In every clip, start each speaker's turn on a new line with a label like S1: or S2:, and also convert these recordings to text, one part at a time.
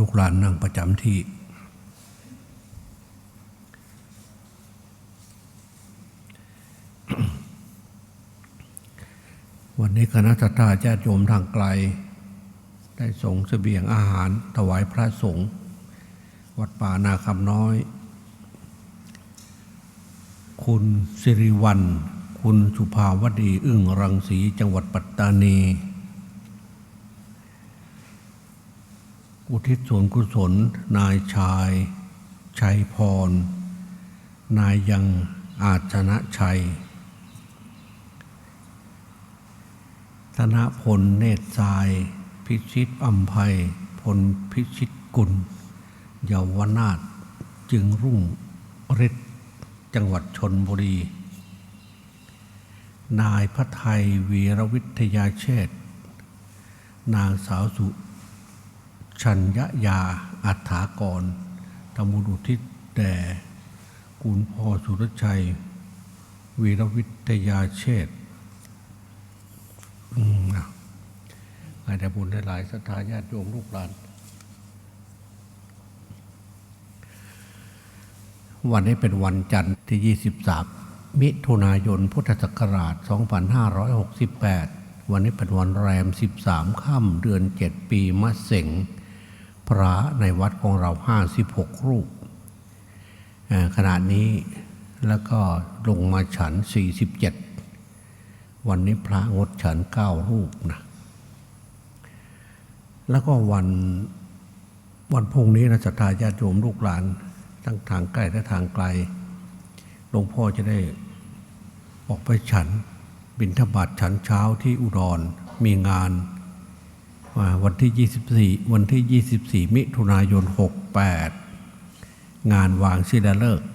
S1: ลูกหลานนั่งประจำที่ วันนี้คณะทาญาติโยมทางไกล ได้ส่งเสบียงอาหารถวายพระสงฆ์วัดป่านาคำน้อย คุณสิริวัลคุณสุภาวดี อึ้งรังสีจังหวัดปัตตานี อุทิศส่วนกุศล นายชาย ชัยพร นายยังอาชนะชัย ธนพลเนตรทราย พิชิตอัมภัย พลพิชิตกุล เยาวนาถจึงรุ่งฤทธิ์จังหวัดชนบุรี นายพระไทยวีรวิทยาเชษฐ์นางสาวสุ ชัญญยาอัฏฐากรทำบุญอุทิศแด่คุณพ่อสุรชัย วีรวิทยาเชษฐ์อืมนะให้ได้บุญได้หลายศรัทธาญาติโยมลูกหลาน วันนี้เป็นวันจันทร์ที่ 23 มิถุนายน พุทธศักราช 2568 วันนี้เป็นวันแรม 13 ค่ำเดือน 7 ปีมะเส็ง พระในวัดของเรา56รูปเอ่อขณะนี้แล้วก็ลงมาฉัน47วันนี้พระงดฉัน9รูปนะแล้วก็วันวันพรุ่งนี้นะศรัทธาญาติโยมลูกหลานทั้งทางใกล้และทางไกลหลวงพ่อจะได้ออกไปฉันบิณฑบาตฉันเช้าที่อุดรมีงาน วันที่ 24 วันที่ 24 มิถุนายน 68 งานวางศิลาฤกษ์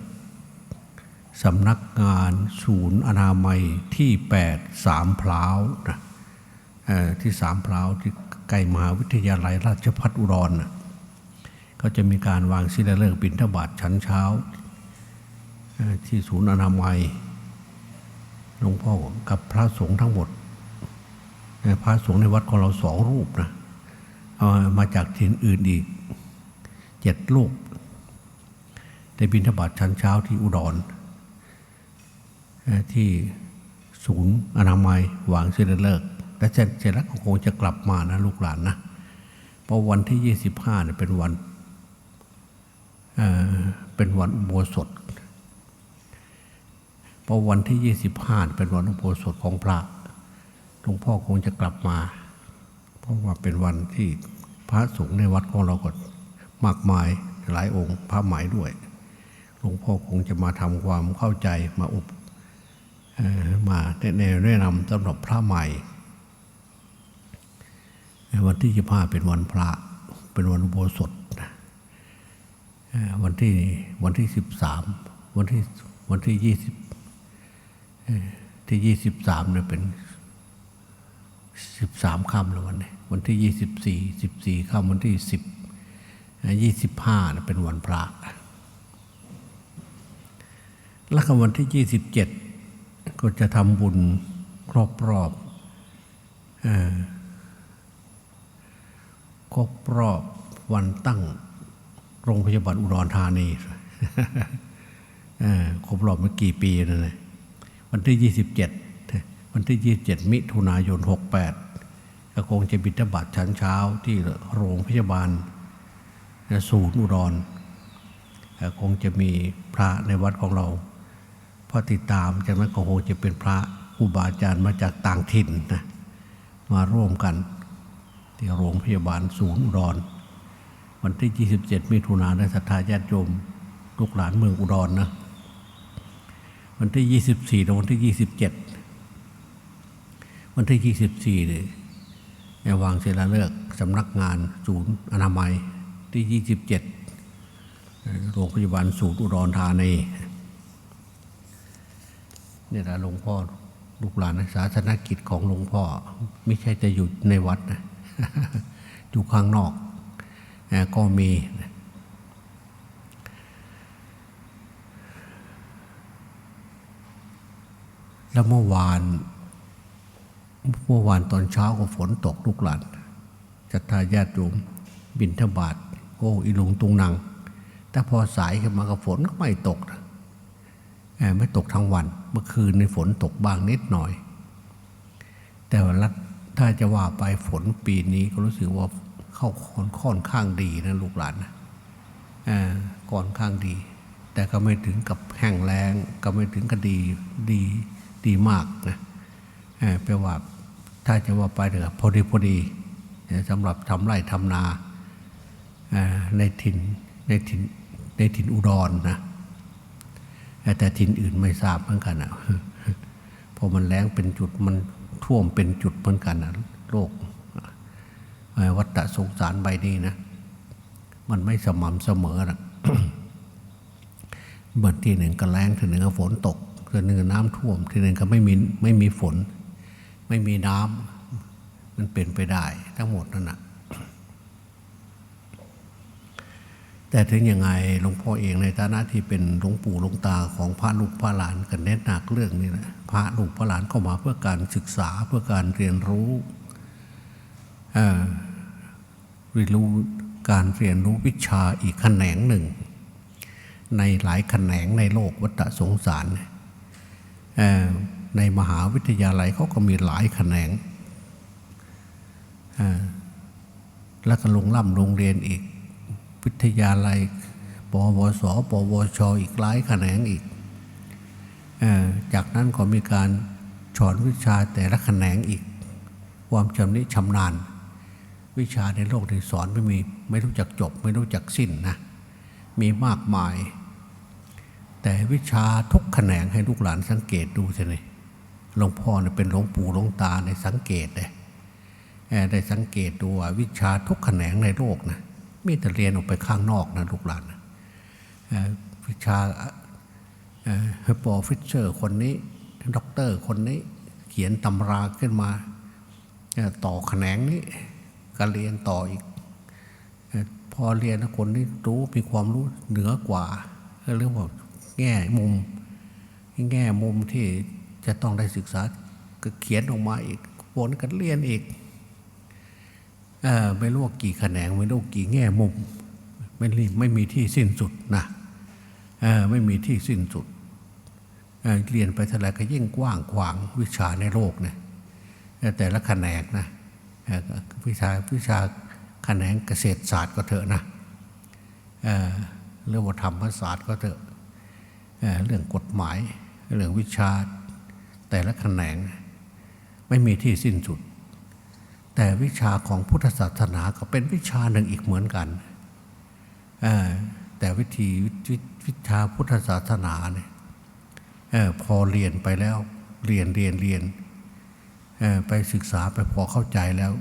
S1: สำนักงานศูนย์อนามัยที่ 8 สามพร้าวนะที่สามพร้าวที่ใกล้มหาวิทยาลัยราชภัฏอุดรนะก็จะมีการวางศิลาฤกษ์บิณฑบาตชั้นเช้า ที่ศูนย์อนามัยหลวงพ่อกับพระสงฆ์ทั้งหมด พระสงฆ์ในวัดของเราสองรูปนะเอามาจากถิ่นอื่นอีกเจ็ดรูปได้บิณฑบาตชั้นเช้าที่อุดร ที่ศูนย์อนามัยหวางศิลาฤกษ์และเสร็จเสร็จแล้วก็คงจะกลับมานะลูกหลานนะเพราะวันที่ 25เนี่ยเป็นวันเเป็นวันอุโบสถเพราะวันที่ 25 เป็นวันอุโบสถของพระ หลวงพ่อคงจะกลับมา เพราะว่าเป็นวันที่พระสงฆ์ในวัดของเราก็มากมายหลายองค์พระใหม่ด้วย หลวงพ่อคงจะมาทำความเข้าใจมาอุปเอ่อมาแนะนวแนะนำสำหรับพระใหม่ วันที่ยี่ห้าเป็นวันพระเป็นวันอุโบสถวันที่วันที่สิบสามวันที่วันที่ยี่สิบที่ยี่สิบสามเนี่ยเป็น สิบสามค่ำแล้ววันนี้วันที่ยี่สิบสี่สิบสี่ค่ำวันที่สิบยี่สิบห้าเป็นวันพระแล้วก็วันที่ยี่สิบเจ็ดก็จะทำบุญครอบรอบเอ่อครบรอบวันตั้งโรงพยาบาลอุดรธานีเออครบรอบเมื่อกี่ปีนะเนี่ยวันที่27 วันที่ 27 มิถุนายน 68 ก็คงจะบิณฑบาตชั้นเช้าที่โรงพยาบาลศูนย์อุดรก็คงจะมีพระในวัดของเราพอติดตามจากนั้นก็คงจะเป็นพระครูบาอาจารย์มาจากต่างถิ่นนะมาร่วมกัน ที่โรงพยาบาลศูนย์อุดร วันที่ 27 มิถุนายนศรัทธาญาติโยมลูกหลานเมืองอุดรนะวันที่ 24และวันที่ 27 วันที่ 24เนี่ยวางเสลาเลิกษ์สำนักงานศูนย์อนามัยที่ 27 โรงพยาบาลศูนย์อุดรธานีเนี่ยนะหลวงพ่อลูกหลานนะศาสนกิจของหลวงพ่อ ไม่ใช่จะอยู่ในวัดนะอยู่ข้างนอกอก็มีแล้วเมื่อวาน เมื่อวานตอนเช้าก็ฝนตกลูกหลานศรัทธาญาติโยมบินทบาทโอ้อีลุงตุงนัง แต่พอสายขึ้นมาก็ฝนก็ไม่ตกนะไม่ตกทั้งวัน เมื่อคืนในฝนตกบ้างนิดหน่อย แต่ว่ารัฐถ้าจะว่าไปฝนปีนี้ก็รู้สึกว่าเข้าค่อนค่อนข้างดีนะลูกหลานนะค่อก่อนข้างดี แต่ก็ไม่ถึงกับแห้งแล้งก็ไม่ถึงกับดีดีดีมากนะแปลว่า ถ้าจะว่าไปเถอะพอดีพอดีสำหรับทำไร่ทำนาในถิ่นในถิ่นในถิ่นอุดรนะแต่ถิ่นอื่นไม่ทราบเหมือนกันอะพอมันแรงเป็นจุดมันท่วมเป็นจุดเหมือนกันนะโลกวัฏสงสารใบนี้นะ มันไม่สม่ำเสมอนะเบิดทีหนึ่งก็แรงทีหนึ่งก็ฝนตกทีหนึ่งก็น้ำท่วมทีหนึ่งก็ไม่มีไม่มีฝน ไม่มีน้ำมันเป็นไปได้ทั้งหมดนั่นนะแต่ถึงยังไงหลวงพ่อเองในฐานะที่เป็นหลวงปู่หลวงตาของพระลูกพระหลานกันเน้นหนักเรื่องนี้นะพระลูกพระหลานเข้ามาเพื่อการศึกษาเพื่อการเรียนรู้เรียนรู้การเรียนรู้วิชาอีกแขนงหนึ่ง ในหลายแขนงในโลกวัฏสงสาร ในมหาวิทยาลัยเขาก็มีหลายแขนง แล้วก็ลงล่ำโรงเรียนอีก วิทยาลัยปวส ปวช อีกหลายแขนงอีกอจากนั้นก็มีการสอนวิชาแต่ละแขนงอีก ความชำนิชำนาญ วิชาในโลกที่สอนไม่มีไม่รู้จักจบ ไม่รู้จักสิ้นนะมีมากมาย แต่วิชาทุกแขนงให้ลูกหลานสังเกตดูใช่ไหม หลวงพ่อเนี่ยเป็นหลวงปู่หลวงตาในสังเกตเลยได้สังเกตดูว่าวิชาทุกแขนงในโลกนะมีแต่เรียนออกไปข้างนอกนะลูกหลานนะวิชาเฮปโปฟิชเชอร์คนนี้ด็อกเตอร์คนนี้เขียนตำราขึ้นมาเอ่อต่อแขนงนี้ก็เรียนต่ออีก พอเรียนแล้วคนที่รู้มีความรู้เหนือกว่าเรียกว่าแง่มุม แง่มุมที่ จะต้องได้ศึกษาก็เขียนออกมาอีกวนกันเรียนอีกอไม่รู้กี่แขนงไม่รู้กี่แง่มุมไม่รีไม่มีที่สิ้นสุดนะไม่มีที่สิ้นสุดเเรียนไปเท่าไหรก็ยิ่งกว้างขวางวิชาในโลกนี่ยเออแต่ละแขนงนะวิชาวิชาแขนงเกษตรศาสตร์ก็เถอะนะเรื่องว่าธรรมศาสตร์ก็เถอะเรื่องกฎหมายเรื่องวิชา แต่ละแขนงไม่มีที่สิ้นสุด แต่วิชาของพุทธศาสนาก็เป็นวิชาหนึ่งอีกเหมือนกันแต่วิธีวิวิชาพุทธศาสนาเนี่ยอพอเรียนไปแล้วเรียนเรียนเรียนไปศึกษาไปพอเข้าใจแล้ว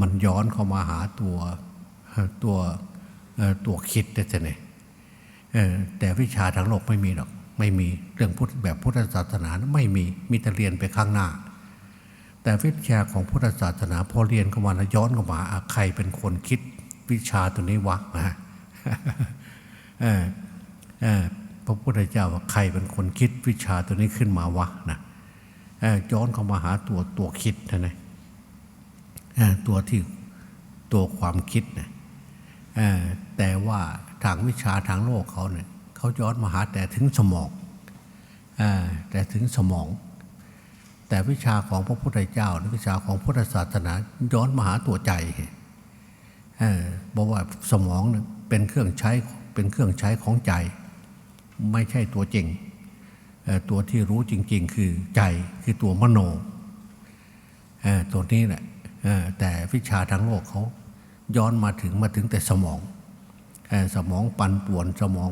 S1: มันย้อนเข้ามาหาตัวตัวตัวคิดแต่เนี่ยแต่วิชาทางโลกไม่มีหรอก ไม่มีเรื่องพุทธแบบพุทธศาสนานะไม่มีมีแต่เรียนไปข้างหน้า แต่วิชาของพุทธศาสนาพอเรียนเข้ามาแล้วย้อนเข้ามาใครเป็นคนคิดวิชาตัวนี้วะนะพระพุทธเจ้าว่าใครเป็นคนคิดวิชาตัวนี้ขึ้นมาวะนะย้อนเข้ามาหาตัวตัวคิดนะนะตัวที่ตัวความคิดนะแต่ว่าทางวิชาทางโลกเขาเนี่ย เขาย้อนมาหาแต่ถึงสมองอแต่ถึงสมอง แต่วิชาของพระพุทธเจ้าหรือวิชาของพุทธศาสนาย้อนมาหาตัวใจเอบอกว่าสมองเป็นเครื่องใช้เป็นเครื่องใช้ของใจ ไม่ใช่ตัวจริงตัวที่รู้จริง ๆ คือใจคือตัวมโนตัวนี้แหละแต่วิชาทางโลกเขาย้อนมาถึงมาถึงแต่สมองสมองปั่นป่วนสมอง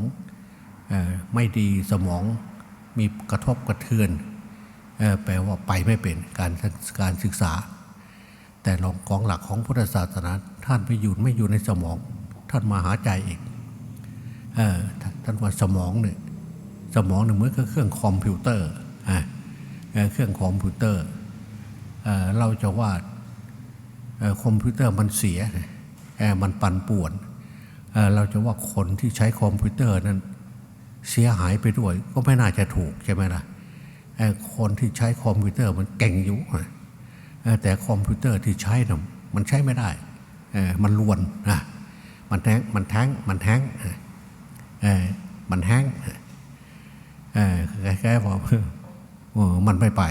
S1: ไม่ดีสมองมีกระทบกระเทือนแปลว่าไปไม่เป็นการการศึกษา แต่ลองกองหลักของพุทธศาสนาท่านไม่อยู่ไม่อยู่ในสมอง ท่านมาหาใจเองเออท่านว่าสมองเนี่ยสมองเนี่ยเหมือนกับเครื่องคอมพิวเตอร์อ่าเออเครื่องคอมพิวเตอร์เออเราจะว่าออคอมพิวเตอร์มันเสียเออมันปั่นป่วนเออเราจะว่าคนที่ใช้คอมพิวเตอร์นั้น เสียหายไปด้วย ก็ไม่น่าจะถูกใช่ไหมล่ะคนที่ใช้คอมพิวเตอร์มันเก่งอยู่แต่คอมพิวเตอร์ที่ใช้นะมันใช้ไม่ได้มันลวนนะมันแท้งมันแท้งมันแท้งเออมันแท้งเออแค่บอมันไม่ไป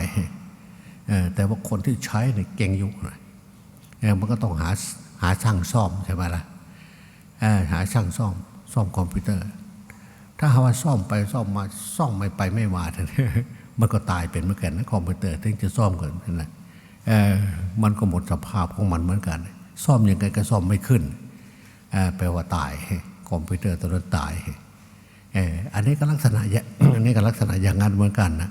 S1: แต่ว่าคนที่ใช้เนี่ยเก่งอยู่นะมันก็ต้องหาหาช่างซ่อมใช่ไหมล่ะหาช่างซ่อมซ่อมคอมพิวเตอร์ ถ้าหาว่าซ่อมไปซ่อมมาซ่อมไม่ไปไม่มาท่านมันก็ตายเป็นเหมือนกันนะคอมพิวเตอร์ถึงจะซ่อมกันนั่นแหละเออมันก็หมดสภาพของมันเหมือนกัน ซ่อมยังไงก็ซ่อมไม่ขึ้นแปลว่าตายคอมพิวเตอร์ตัวนั้นตายเอออันนี้ก็ลักษณะอย่างอันนี้ก็ลักษณะอย่างนั้นเหมือนกันนะ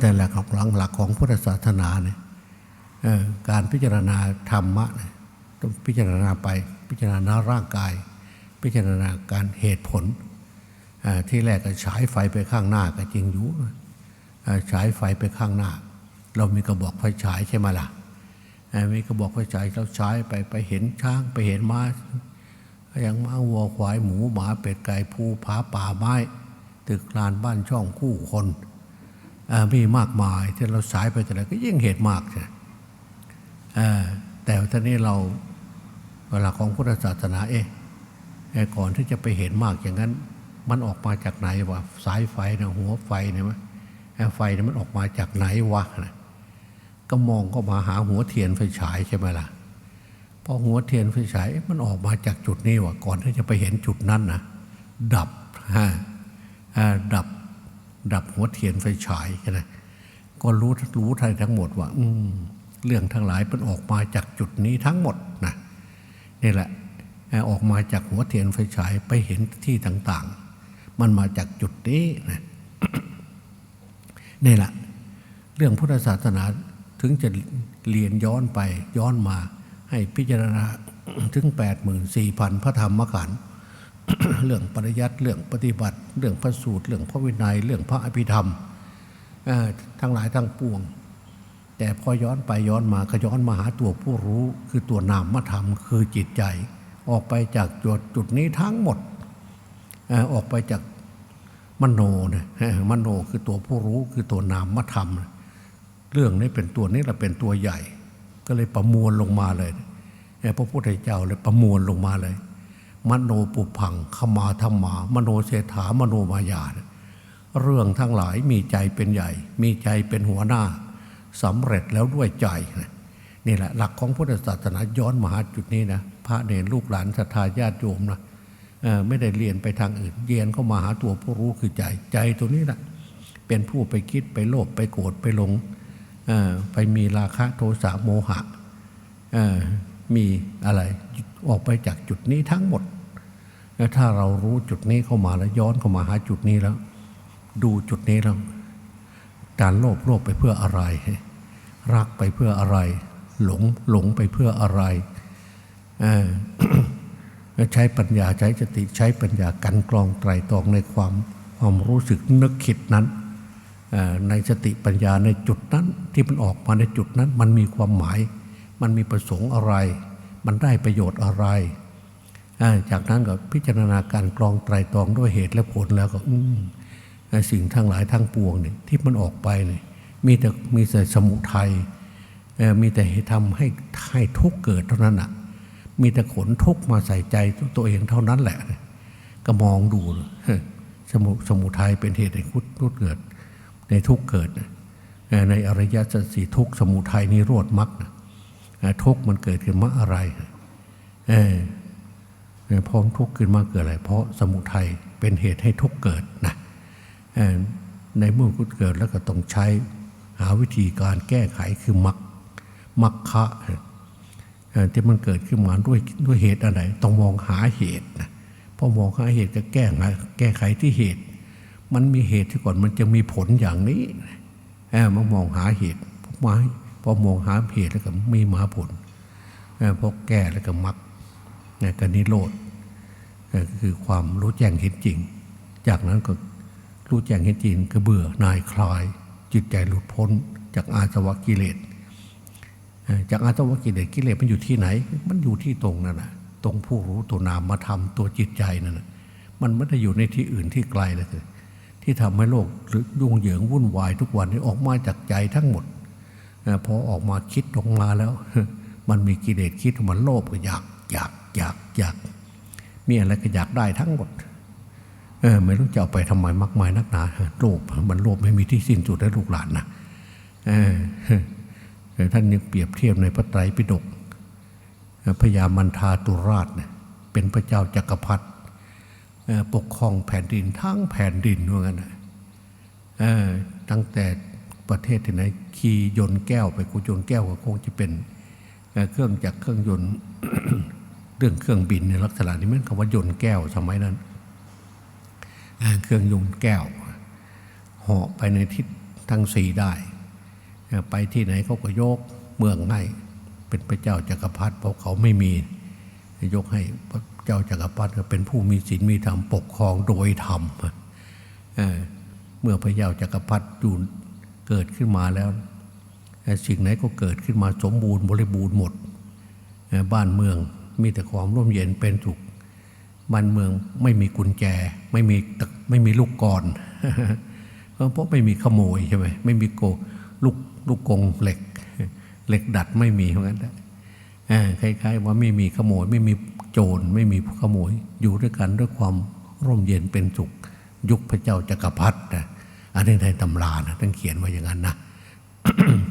S1: แต่หลักของหลังหลักของพุทธศาสนาเนี่ยการพิจารณาธรรมะเนี่ยต้องพิจารณาไปพิจารณาร่างกาย พิจารณาการเหตุผล ที่แรกก็ฉายไฟไปข้างหน้าก็จริงอยู่ฉายไฟไปข้างหน้า เรามีกระบอกไฟฉายใช่ไหมล่ะมีกระบอกไฟฉายเราฉายไปไปเห็นช้างไปเห็นม้าอย่างม้าวัวควายหมูหมาเป็ดไก่ภูผาป่าไม้ ตึกลานบ้านช่องคู่คนมีมากมายที่เราฉายไปแต่ละก็ยิ่งเหตุมากใช่เอ่อแต่ตอนนี้เราเวลาของพุทธศาสนาเอ๊ะไอ้ ก่อนที่จะไปเห็นมากอย่างนั้น มันออกมาจากไหนวะสายไฟนะหัวไฟเนี่ยมั้ยไอ้ไฟเนี่ยมันออกมาจากไหนวะนะก็มองก็มาหาหัวเทียนไฟฉายใช่ไหมล่ะพอหัวเทียนไฟฉายมันออกมาจากจุดนี้วะก่อนที่จะไปเห็นจุดนั้นนะดับฮะดับดับหัวเทียนไฟฉายใช่ไหมก็รู้รู้ทันทั้งหมดว่า อืมเรื่องทั้งหลายมันออกมาจากจุดนี้ทั้งหมดนะนี่แหละ ออกมาจากหัวเทียนไฟฉายไปเห็นที่ต่างๆ มันมาจากจุดนี้นะนี่แหละเรื่องพุทธศาสนาถึงจะเรียนย้อนไปย้อนมาให้พิจารณาถึง 84,000 พระธรรมขันธ์เรื่องปริยัติเรื่องปฏิบัติ เรื่องพระสูตร เรื่องพระวินัย เรื่องพระอภิธรรมทั้งหลายทั้งปวง แต่พอย้อนไปย้อนมาก็ย้อนมาหาตัวผู้รู้ คือตัวนามธรรมคือจิตใจ ออกไปจากจุดจุดนี้ทั้งหมดออกไปจากมโนเนี่ยมโนคือตัวผู้รู้คือตัวนามธรรม เรื่องนี้เป็นตัวนี้แหละเป็นตัวใหญ่ ก็เลยประมวลลงมาเลยเอ่อพระพุทธเจ้าเลยประมวลลงมาเลย มโนปุพังขมาธรรมา มโนเศรษฐามโนมายาเรื่องทั้งหลายมีใจเป็นใหญ่ มีใจเป็นหัวหน้าสำเร็จแล้วด้วยใจนะนี่แหละหลักของพุทธศาสนาย้อนมาหาจุดนี้นะ พระเนรลูกหลานศรัทธาญาติโยมนะไม่ได้เรียนไปทางอื่นเรียนเข้ามาหาตัวผู้รู้คือใจใจตัวนี้แหละเป็นผู้ไปคิดไปโลภไปโกรธไปหลงไปมีราคะโทสะโมหะมีอะไรออกไปจากจุดนี้ทั้งหมดแล้วถ้าเรารู้จุดนี้เข้ามาแล้วย้อนเข้ามาหาจุดนี้แล้ว ดูจุดนี้แล้วการโลภโลภไปเพื่ออะไร รักไปเพื่ออะไร หลงหลงไปเพื่ออะไร เออใช้ปัญญาใช้สติใช้ปัญญากันกรองไตรตรองในความความรู้สึกนึกคิดนั้นในสติปัญญาในจุดนั้นที่มันออกมาในจุดนั้น มันมีความหมาย มันมีประสงค์อะไร มันได้ประโยชน์อะไร จากนั้นก็พิจารณาการกรองไตรตรองด้วยเหตุและผลแล้วก็สิ่งทั้งหลายทั้งปวงเนี่ยที่มันออกไปเนี่ยมีแต่มีแต่สมุทัยมีแต่ทำให้ให้ทุกข์เกิดเท่านั้นอะ มีแต่ขนทุกมาใส่ใจตัวเองเท่านั้นแหละ ก็มองดูสมุสมุทัยเป็นเหตุให้ทุกข์เกิด ในทุกเกิด ในอริยสัจสี่ทุกสมุทัยนิโรธมรรคทุกมันเกิดขึ้นมาอะไรเออเอ่อพอทุกข์ขึ้นมาเกิดอะไร เพราะสมุทัยเป็นเหตุให้ทุกข์เกิดนะในเมื่อกุเกิดแล้วก็ต้องใช้หาวิธีการแก้ไขคือมักมักคะ ที่มันเกิดขึ้นมาด้วยด้วยเหตุอะไรต้องมองหาเหตุนะพอมองหาเหตุก็แก้แก้ไขที่เหตุ มันมีเหตุที่ก่อนมันจะมีผลอย่างนี้เออมามองหาเหตุพอมาพอมองหาเหตุแล้วก็มีมาผลเออพอแก้แล้วก็มักก็นิโรธก็คือความรู้แจ้งเห็นจริง จากนั้นก็รู้แจ้งเห็นจริงก็เบื่อนายคลายจิตใจหลุดพ้นจากอาสวะกิเลส จากอาสวะกิเลสกิเลสมันอยู่ที่ไหน มันอยู่ที่ตรงนั่นนะตรงผู้รู้ตัวนามมาทำตัวจิตใจนั่นนะมันไม่ได้อยู่ในที่อื่นที่ไกลเลยคือที่ทำให้โลกหรือยุ่งเหยิงวุ่นวายทุกวันนี้ออกมาจากใจทั้งหมดพอออกมาคิดออกมาแล้ว มันมีกิเลสคิดมันโลภก็อยากอยากอยากอยากมีอะไรก็อยากได้ทั้งหมดเออไม่รู้จะเอาไปทำไมมากมายนักหนาโลภมันโลภไม่มีที่สิ้นสุดให้ลูกหลานนะเออ เออท่านยังเปรียบเทียบในพระไตรปิฎกพญามันทาตุราชเนี่ยเป็นพระเจ้าจักรพรรดิปกครองแผ่นดินทั้งแผ่นดินว่างั้นนะตั้งแต่ประเทศที่ไหนขี่ยนต์แก้วไปกูยนต์แก้วก็คงจะเป็นเครื่องจักรเครื่องยนต์เรื่องเครื่องบินในลักษณะนี้มันคำว่ายนต์แก้วสมัยนั้นเครื่องยนต์แก้วเหาะไปในทิศทั้งสี่ได้ ไปที่ไหนเขาก็ยกเมืองให้ เป็นพระเจ้าจักรพรรดิเพราะเขาไม่มียกให้พระเจ้าจักรพรรดิก็เป็นผู้มีศีลมีธรรมปกครองโดยธรรมเเมื่อพระเจ้าจักรพรรดิอยู่เกิดขึ้นมาแล้วสิ่งไหนก็เกิดขึ้นมาสมบูรณ์บริบูรณ์หมด บ้านเมืองมีแต่ความร่มเย็นเป็นสุขบ้านเมืองไม่มีกุญแจ ไม่มีตะไม่มีลูกกรเพราะไม่มีขโมยใช่ไหมไม่มีโกลูก ลูกกงเหล็ก เหล็กดัดไม่มีเพราะงั้นนะคล้ายๆ ว่าไม่มีขโมยไม่มีโจรไม่มีขโมย อยู่ด้วยกันด้วยความร่มเย็นเป็นสุข ยุคพระเจ้าจักรพรรดินะอันนี้ในตำรานะท่านเขียนไว้อย่างนั้นนะ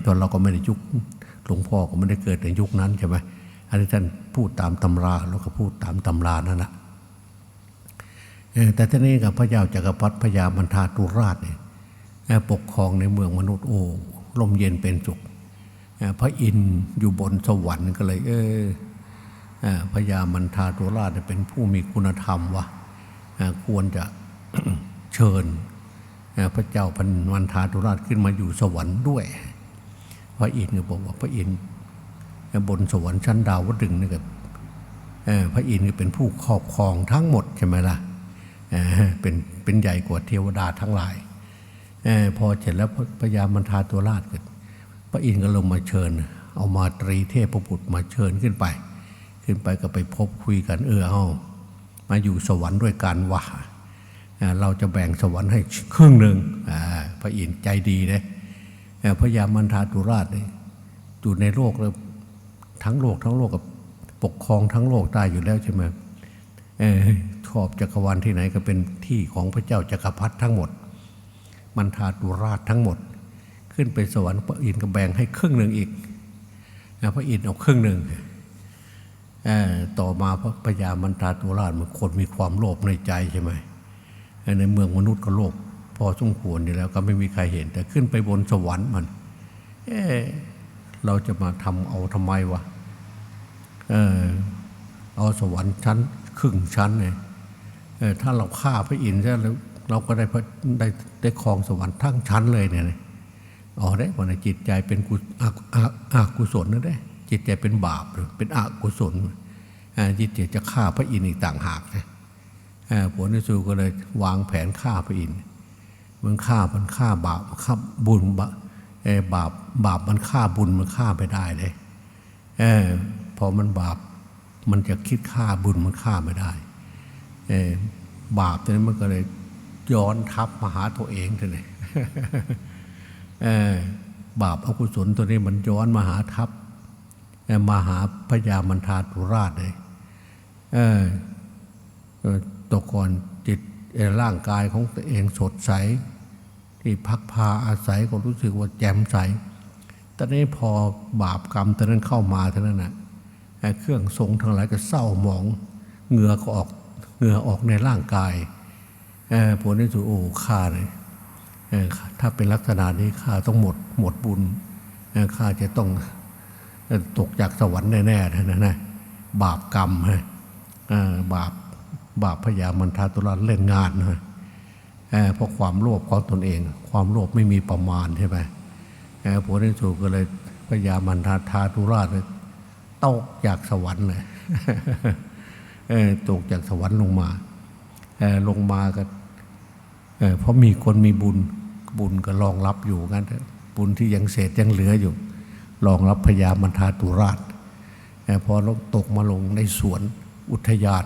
S1: ตอนเราก็ไม่ได้ยุคหลวงพ่อก็ไม่ได้เกิดในยุคนั้นใช่ไหมอันนี้ท่านพูดตามตำราเราก็พูดตามตำรานั่นแหละแต่ทีนี้กับพระเจ้าจักรพรรดิพญามันทาตุราชเนี่ยปกครองในเมืองมนุษย์โอ้ ลมเย็นเป็นสุขพระอินทร์อยู่บนสวรรค์ก็เลย เออพญามันทาตุราชเป็นผู้มีคุณธรรมวะควรจะเชิญพระเจ้าพันวันทาตุราชขึ้นมาอยู่สวรรค์ด้วย พระอินทร์ก็บอกว่าพระอินทร์บนสวรรค์ชั้นดาวดึงนี่ก็เอ่อพระอินทร์ก็เป็นผู้ครอบครองทั้งหมดใช่ไหมล่ะเเป็นเป็นใหญ่กว่าเทวดาทั้งหลาย ออพอเสร็จแล้วพญามันทาตัวราชก็พระอินทร์ก็ลงมาเชิญ เอามาตรีเทพบุตรมาเชิญขึ้นไป ขึ้นไปก็ไปพบคุยกันเออเอามาอยู่สวรรค์ด้วยกันวะอ่าเราจะแบ่งสวรรค์ให้ครึ่งหนึ่งพระอินทร์ใจดีนะพระยามันทาตุราชอยู่ในโลกแล้วทั้งโลกทั้งโลกกับปกครองทั้งโลกได้อยู่แล้วใช่ไหมเออขอบจักรวาลที่ไหนก็เป็นที่ของพระเจ้าจักรพรรดิทั้งหมด มันทาตุราชทั้งหมด ขึ้นไปสวรรค์พระอินทร์ก็แบ่งให้ครึ่งหนึ่งอีกนะพระอินทร์เอาครึ่งหนึ่งต่อมาพระพญามันตาตุราชมันคนมีความโลภในใจใช่ไหมในเมืองมนุษย์ก็โลภพอสมควรอยู่แล้วก็ไม่มีใครเห็น แต่ขึ้นไปบนสวรรค์มันเอเราจะมาทำเอาทำไมวะเออเอาสวรรค์ชั้นครึ่งชั้นเนี่ยเออถ้าเราฆ่าพระอินทร์แล้ว เราก็ได้ได้ได้ครองสวรรค์ทั้งชั้นเลยเนี่ยอ๋อได้วันจิตใจเป็นกุอากุศลนะได้จิตใจเป็นบาปเป็นอกุศลจิตใจจะฆ่าพระอินทร์อีกต่างหากนะผลที่สุดก็เลยวางแผนฆ่าพระอินทร์มันฆ่ามันฆ่าบาปฆ่าบุญบาบาปบาปมันฆ่าบุญมันฆ่าไม่ได้เลยเออพอมันบาปมันจะคิดฆ่าบุญมันฆ่าไม่ได้เออบาปตอนนั้นมันก็เลย ย้อนทับมาหาตัวเองทีนี้เออบาปอกุศลตัวนี้มันย้อนมาหาทัพเอ่อมาหาพญามันทาตุราชเลยเตก่อนจิตร่างกายของตัวเองสดใส ที่พักพาอาศัยก็รู้สึกว่าแจ่มใสตอนนี้พอบาปกรรมตอนนั้นเข้ามาเท่านั้นนะเครื่องทรงทั้งหลายก็เศร้าหมองเหงื่อก็ออกเหงื่อออกในร่างกาย ผลที่สุดโอ้ฆ่าเลยเถ้าเป็นลักษณะนี้ข้าต้องหมดหมดบุญข้าจะต้องตกจากสวรรค์แน่ๆนะนะบาปกรรมฮะบาปบาปพยามันทาตุลาเล่นงานนะเพราะความโลภของตนเอง ความโลภไม่มีประมาณใช่ไหมเอ่อผลที่สุดก็เลยพยามันทาทาตุราชเลยตกจากสวรรค์เลยตกจากสวรรค์ลงมาลงมาก็ เเพราะมีคนมีบุญบุญก็รองรับอยู่งั้นะบุญที่ยังเศษยังเหลืออยู่รองรับพญามันทาตุราชพอลงตกมาลงในสวนอุทยาน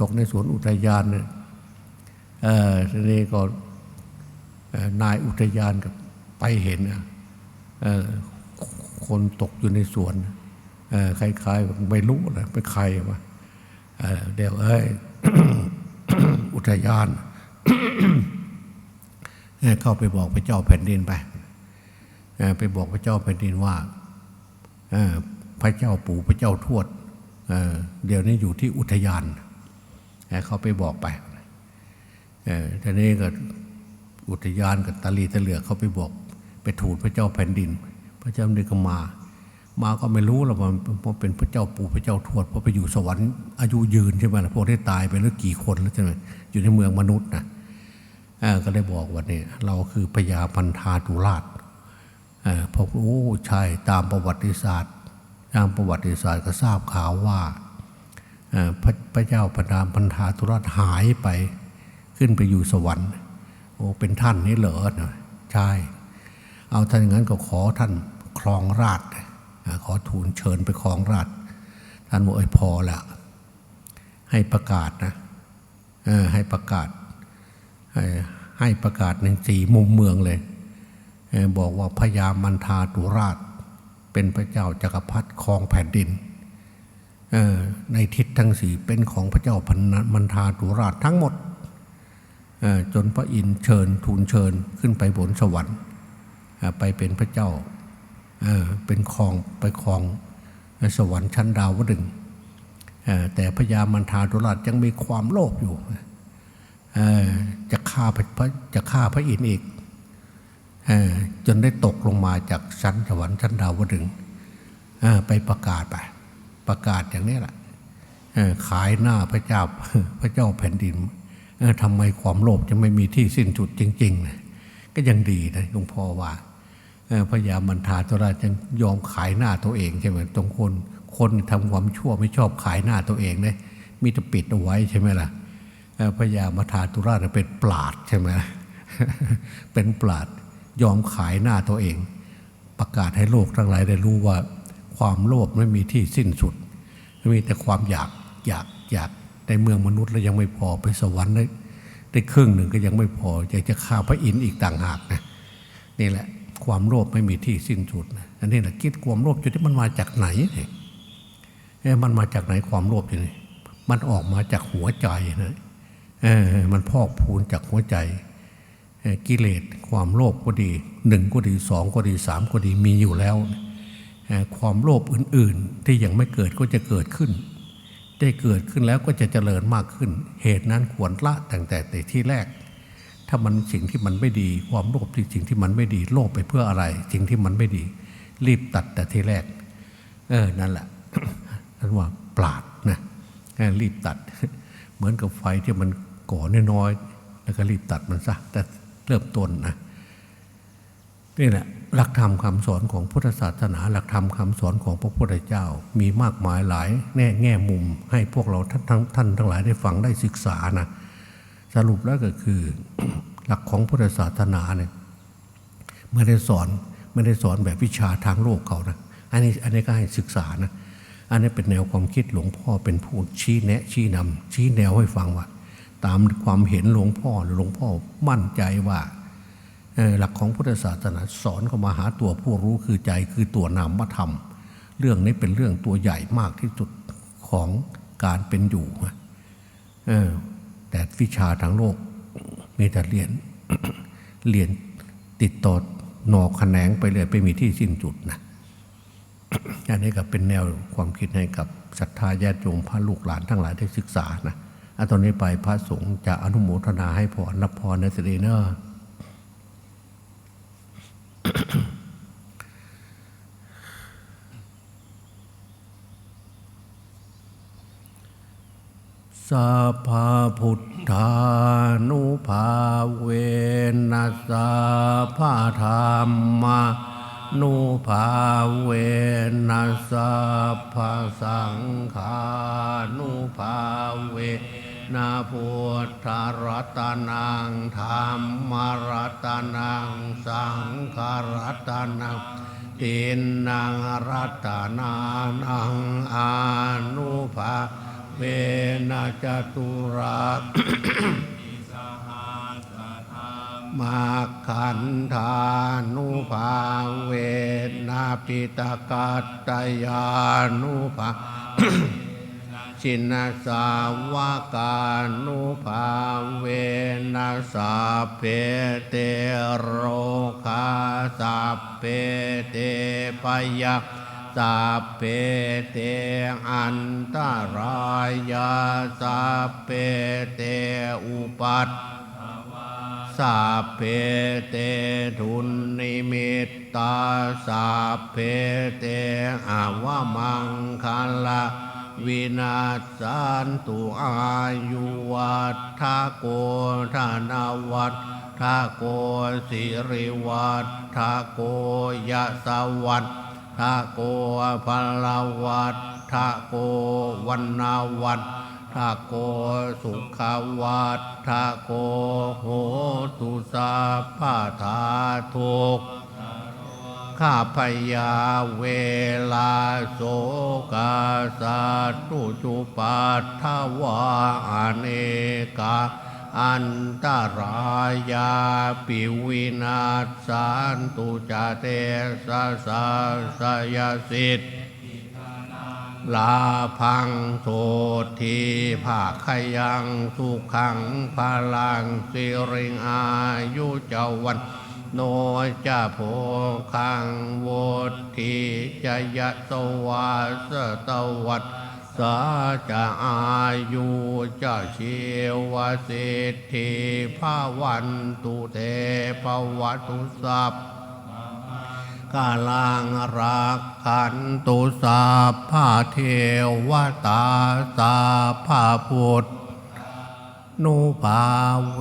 S1: ตกในสวนอุทยานเนี่ยทีนี้ก่อนายอุทยานกับไปเห็นคนตกอยู่ในสวนคล้ายๆไม่รู้นะเป็นใครวะเดี๋ยวเอ้ยอุทยานเเข้าไปบอกพระเจ้าแผ่นดินไปไปบอกพระเจ้าแผ่นดินว่าพระเจ้าปู่พระเจ้าทวดเเดี๋ยวนี้อยู่ที่อุทยานเขาไปบอกไปเออทีนี้ก็อุทยานกับตาลีตะเหลือเขาไปบอก ไปทูลพระเจ้าแผ่นดิน พระเจ้าแผ่นดินก็มา มาก็ไม่รู้หรอกมันเป็นพระเจ้าปู่พระเจ้าทวดเพราะไปอยู่สวรรค์อายุยืนใช่ไหมล่ะพวกที่ตายไปแล้วกี่คนแล้วใช่ไหมอยู่ในเมืองมนุษย์นะ ก็ได้บอกว่าเนี่ยเราคือพญาพันธาตุราชพอโอ้ใช่ตามประวัติศาสตร์ ตามประวัติศาสตร์ก็ทราบข่าวว่าพระพระเจ้าพระนามพันธาตุราชหายไปขึ้นไปอยู่สวรรค์ โอ้เป็นท่านนี่เหรอนะใช่ เอาถ้าอย่างนั้นก็ขอท่านครองราชขอทูลเชิญไปครองราชท่านบอกเอ้ยพอละให้ประกาศนะให้ประกาศ ให้ประกาศในสี่มุมเมืองเลย บอกว่าพญามันทาตุราช เป็นพระเจ้าจักรพรรดิครองแผ่นดิน ในทิศทั้งสี่เป็นของพระเจ้าพันมันทาตุราชทั้งหมด จนพระอินทร์เชิญทูลเชิญขึ้นไปบนสวรรค์ไปเป็นพระเจ้าเป็นครองไปครองสวรรค์ชั้นดาวดึงแต่พญามันทาตุราชยังมีความโลภอยู่ จะฆ่าพระพรจะฆ่าพระอินทร์อีกจนได้ตกลงมาจากชั้นสวรรค์ชั้นดาวดึงไปประกาศไป ประกาศอย่างนี้แหละขายหน้าพระเจ้าพระเจ้าแผ่นดินทำไมความโลภจะไม่มีที่สิ้นสุดจริงๆนะก็ยังดีนะหลวงพ่อว่าพระยามันทาตุราชยังยอมขายหน้าตัวเองใช่ไหมตรงคนคนทำความชั่วไม่ชอบขายหน้าตัวเองเลยมีแต่ปิดเอาไว้ใช่ไหมล่ะ พระยามาทาตุราชเป็นปราดใช่ไหมเป็นปราดยอมขายหน้าตัวเอง ประกาศให้โลกทั้งหลายได้รู้ว่าความโลภไม่มีที่สิ้นสุด มีแต่ความอยากอยากอยากในเมืองมนุษย์แล้วยังไม่พอไปสวรรค์ได้ได้ครึ่งหนึ่งก็ยังไม่พออยากจะฆ่าพระอินทร์อีกต่างหากนะนี่แหละความโลภไม่มีที่สิ้นสุดนะอันนี้แหละคิดความโลภจุดที่มันมาจากไหนเนี่ยเอ๊ะมันมาจากไหนความโลภอยู่นี่มันออกมาจากหัวใจนะ มันพอกพูนจากหัวใจกิเลสความโลภก็ดีหนึ่งก็ดีสองก็ดีสามก็ดีมีอยู่แล้ว ความโลภอื่นๆ ที่ยังไม่เกิดก็จะเกิดขึ้น ได้เกิดขึ้นแล้วก็จะเจริญมากขึ้น เหตุนั้นควรละตั้งแต่แต่ที่แรก ถ้ามันสิ่งที่มันไม่ดี ความโลภที่สิ่งที่มันไม่ดี โลภไปเพื่ออะไร สิ่งที่มันไม่ดี รีบตัดแต่ที่แรก เออนั่นแหละนั่นว่าปราดนะรีบตัด เหมือนกับไฟที่มัน ก่อน้อยๆแล้วก็รีบตัดมันซะแต่เริ่มต้นนะนี่แหละหลักธรรมคำสอนของพุทธศาสนา หลักธรรมคำสอนของพระพุทธเจ้า มีมากมายหลายแง่แง่มุม ให้พวกเราท่านทั้งท่านทั้งหลายได้ฟังได้ศึกษานะสรุปแล้วก็คือ หลักของพุทธศาสนาเนี่ยไม่ได้สอนไม่ได้สอนแบบวิชาทางโลกเขานะอันนี้อันนี้ก็ให้ศึกษานะอันนี้เป็นแนวความคิดหลวงพ่อเป็นผู้ชี้แนะชี้นำชี้แนวให้ฟังว่า ตามความเห็นหลวงพ่อหลวงพ่อมั่นใจว่าหลักของพุทธศาสนาสอนเข้ามาหาตัวผู้รู้คือใจคือตัวนามธรรม เรื่องนี้เป็นเรื่องตัวใหญ่มากที่สุดของการเป็นอยู่นะแต่วิชาทางโลกมีแต่เรียนเรียนติดต่อหนอแขนงไปเลยไปมีที่สิ้นสุดนะอันนี้ก็เป็นแนวความคิดให้กับศรัทธาญาติโยมพระลูกหลานทั้งหลายได้ศึกษานะ อะตอนนี้ไปพระสงฆ์จะอนุโมทนาให้พรรับพรในสิริเนอสัพพะพุทธานุภาเวนัสสะพะธรรมานุภาเวนัสสะพะสังฆานุภาเว นะพุทธรัตนังธรรมรัตนังสังฆรัตนังตินนางรัตนานังอานุภาเวนะจตุรามาขันธานุภาเวนะปิตกาตยานุภา ชินสาวกานุภาเวนัสาเพเตโรคาสัพเพเตปยาสัพเพเตอันตรายาสัพเพเตอุปัตสัพเพเตทุนนิมิตตาสัพเพเตอวมังคลา วินาศสันตุอายุวัฏทาโกธนวัฏทาโกสิริวัฏทาโกยะสวัฏทาโกพลวัฏทาโกวันนาวัฏทาโกสุขวัตทาโกโหตุสาพาธาทุก ข้าพยาเวลาโสกาสัตุจุปัฏฐวาอเนกาอันตรายาปิวินาสันตุจเตสะสะสยสิทธิลาพังโสทีภาคยังสุขังพลังสิริงอายุเจาวัน โนจะโพคังโวทีจะยะตวาสตวัตสาจะอายุจะชีวสิทธิภาวันตุเตภวัตุสัพกาลังรักขันตุสาพาเทวตาสาพาพุทธ นุภาเว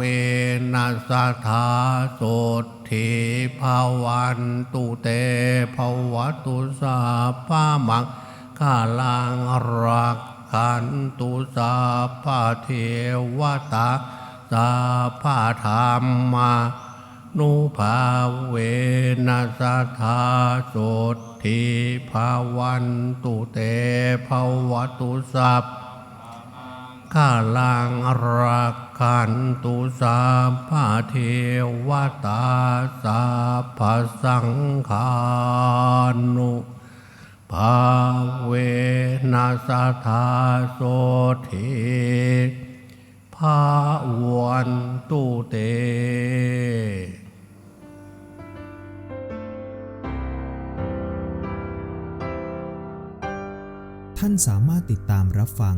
S1: นัสธาโสทิภาวันตุเตภวตุสาพามังกาลังรักขันตุสาพาเทวตาสาพาธรรมานุภาเวนัสธาโสทิภาวันตุเตภวตุสัพ ข้าลังรักขันตุสาพาเทวตาสาพสังฆานุภาเวนัสธาโสทิภาวันตุเต
S2: ท่านสามารถติดตามรับฟัง